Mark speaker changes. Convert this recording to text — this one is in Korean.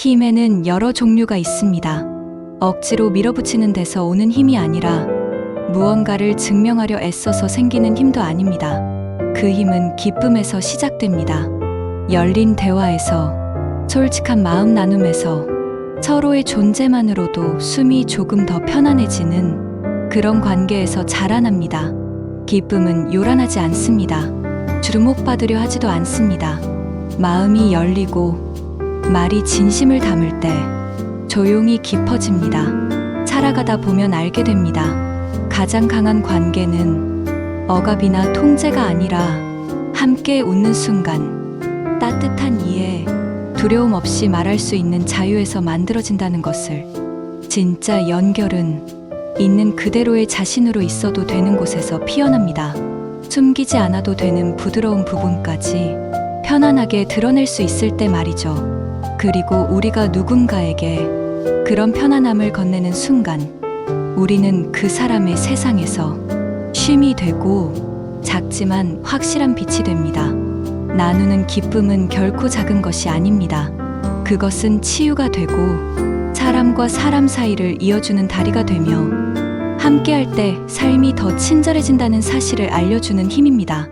Speaker 1: 힘에는 여러 종류가 있습니다. 억지로 밀어붙이는 데서 오는 힘이 아니라 무언가를 증명하려 애써서 생기는 힘도 아닙니다. 그 힘은 기쁨에서 시작됩니다. 열린 대화에서, 솔직한 마음 나눔에서, 서로의 존재만으로도 숨이 조금 더 편안해지는 그런 관계에서 자라납니다. 기쁨은 요란하지 않습니다. 주목받으려 하지도 않습니다. 마음이 열리고 말이 진심을 담을 때 조용히 깊어집니다. 살아가다 보면 알게 됩니다. 가장 강한 관계는 억압이나 통제가 아니라 함께 웃는 순간 따뜻한 이해, 두려움 없이 말할 수 있는 자유에서 만들어진다는 것을 진짜 연결은 있는 그대로의 자신으로 있어도 되는 곳에서 피어납니다. 숨기지 않아도 되는 부드러운 부분까지 편안하게 드러낼 수 있을 때 말이죠. 그리고 우리가 누군가에게 그런 편안함을 건네는 순간 우리는 그 사람의 세상에서 쉼이 되고 작지만 확실한 빛이 됩니다. 나누는 기쁨은 결코 작은 것이 아닙니다. 그것은 치유가 되고 사람과 사람 사이를 이어주는 다리가 되며 함께할 때 삶이 더 친절해진다는 사실을 알려주는 힘입니다.